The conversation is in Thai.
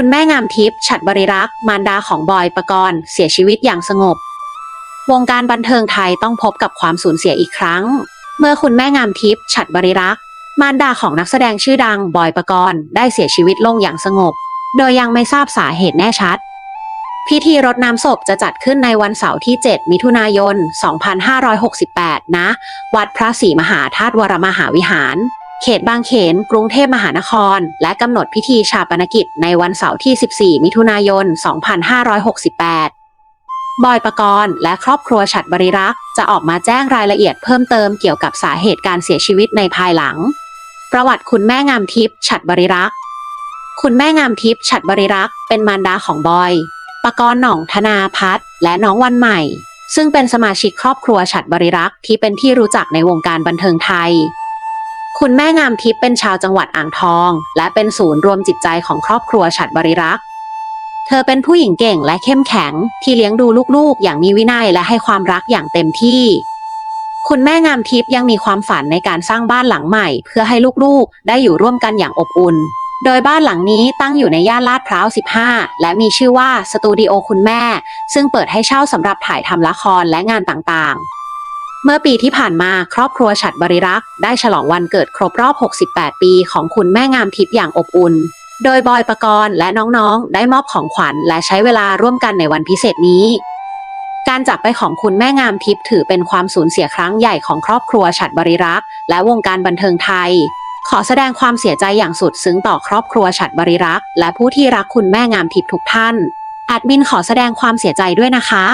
คุณแม่งามทิพย์ฉัดบริรักษ์ มารดาของบอยประกรณ์ เสียชีวิตอย่างสงบ วงการบันเทิงไทยต้องพบกับความสูญเสียอีกครั้ง เมื่อคุณแม่งามทิพย์ฉัดบริรักษ์ มารดาของนักแสดงชื่อดังบอยประกรณ์ ได้เสียชีวิตลงอย่างสงบ โดยยังไม่ทราบสาเหตุแน่ชัด พิธีรดน้ำศพจะจัดขึ้นในวันเสาร์ที่ 7 มิถุนายน 2568 นะ วัดพระศรีมหาธาตุวรมหาวิหาร เขตบางเขน กรุงเทพมหานคร และกำหนดพิธีชาปนกิจในวันเสาร์ที่ 14 มิถุนายน 2568 บอยปกรณ์และครอบครัวฉัดบริรักษ์จะออกมาแจ้งรายละเอียดเพิ่มเติมเกี่ยวกับสาเหตุการเสียชีวิตในภายหลัง ประวัติคุณแม่งามทิพย์ฉัดบริรักษ์คุณแม่งามทิพย์ฉัดบริรักษ์เป็นมารดาของบอยปกรณ์หน่องธนาพัฒน์และน้องวันใหม่ ซึ่งเป็นสมาชิกครอบครัวฉัดบริรักษ์ที่เป็นที่รู้จักในวงการบันเทิงไทย คุณแม่งามทิพย์เป็นชาวจังหวัดอ่างทอง และเป็นศูนย์รวมจิตใจของครอบครัวฉัดบริรักษ์ เธอเป็นผู้หญิงเก่งและเข้มแข็ง ที่เลี้ยงดูลูกๆ อย่างมีวินัยและให้ความรักอย่างเต็มที่ คุณแม่งามทิพย์ยังมีความฝันในการสร้างบ้านหลังใหม่ เพื่อให้ลูกๆ ได้อยู่ร่วมกันอย่างอบอุ่น โดยบ้านหลังนี้ตั้งอยู่ในย่านลาดพร้าว 15 และมีชื่อว่าสตูดิโอคุณแม่ ซึ่งเปิดให้เช่าสำหรับถ่ายทำละครและงานต่างๆ เมื่อปีที่ผ่านมาครอบครัวฉัดบริรักษ์ได้ฉลองวันเกิดครบรอบ 68 ปีของคุณแม่งามทิพย์อย่างอบอุ่น โดยบอยประกรณ์และน้องๆ ได้มอบของขวัญและใช้เวลาร่วมกันในวันพิเศษนี้ การจากไปของคุณแม่งามทิพย์ถือเป็นความสูญเสียครั้งใหญ่ของครอบครัวฉัดบริรักษ์และวงการบันเทิงไทย ขอแสดงความเสียใจอย่างสุดซึ้งต่อครอบครัวฉัดบริรักษ์และผู้ที่รักคุณแม่งามทิพย์ทุกท่านแอดมินขอแสดงความเสียใจด้วยนะคะ